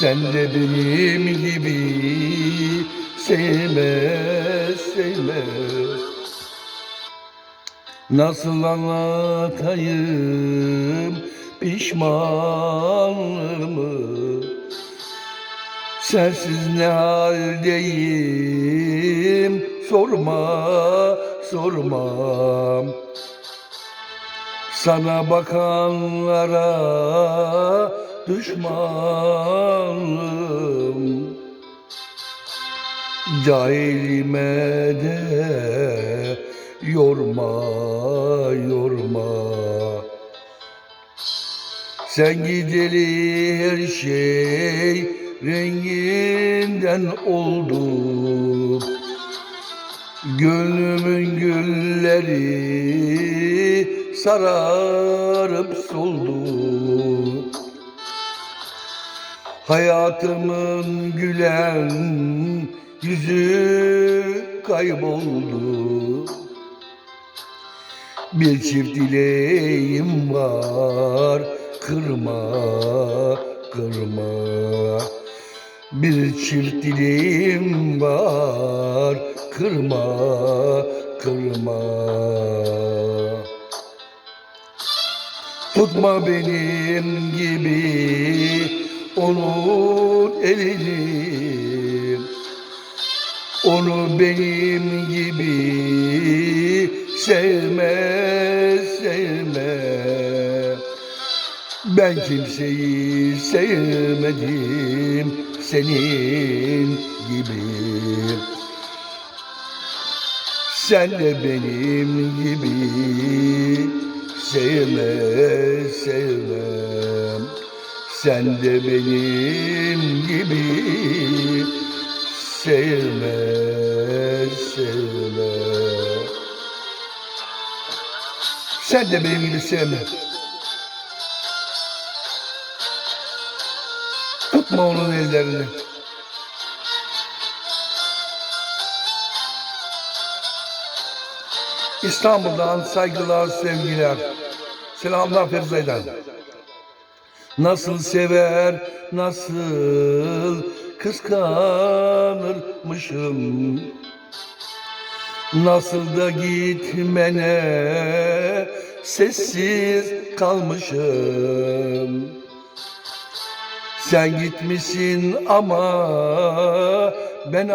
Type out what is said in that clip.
Sen de benim gibi sevme, sevme. Nasıl anlatayım pişmanlığımı? Sensiz ne haldeyim? Sorma sorma Sana bakanlara düşmanım. Cahilime de yorma yorma. Sen gideli her şey renginden oldu. Gönlümün gülleri sararıp soldu Hayatımın gülen yüzü kayboldu. Bir çift dileğim var kırma kırma. Bir çift dileğim var kırma kırma. Tutma benim gibi onun elini Onu benim gibi sevme sevme. Ben kimseyi sevmedim senin gibi. Sen de benim gibi sevme sevme Sen de benim gibi sevme sevme Sen de benim gibi sevme Tutma onun ellerini İstanbul'dan saygılar, sevgiler. Selamlar Ferizay'dan. Nasıl sever, nasıl kıskanırmışım. Nasıl da gitmene sessiz kalmışım. Sen gitmişsin ama ben